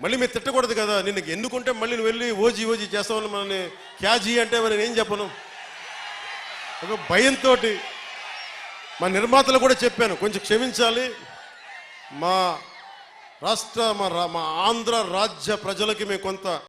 మళ్ళీ మీరు తిట్టకూడదు కదా. నిన్ను ఎన్నుకుంటే మళ్ళీ నువ్వు వెళ్ళి ఓజీ ఓజీ చేస్తామని మనల్ని క్యాజీ అంటే మరి ఏం చెప్పను? ఒక భయంతో మా నిర్మాతలు కూడా చెప్పాను కొంచెం క్షమించాలి. మా రాష్ట్ర మా రా- మా ఆంధ్ర రాజ్య ప్రజలకి మేము కొంత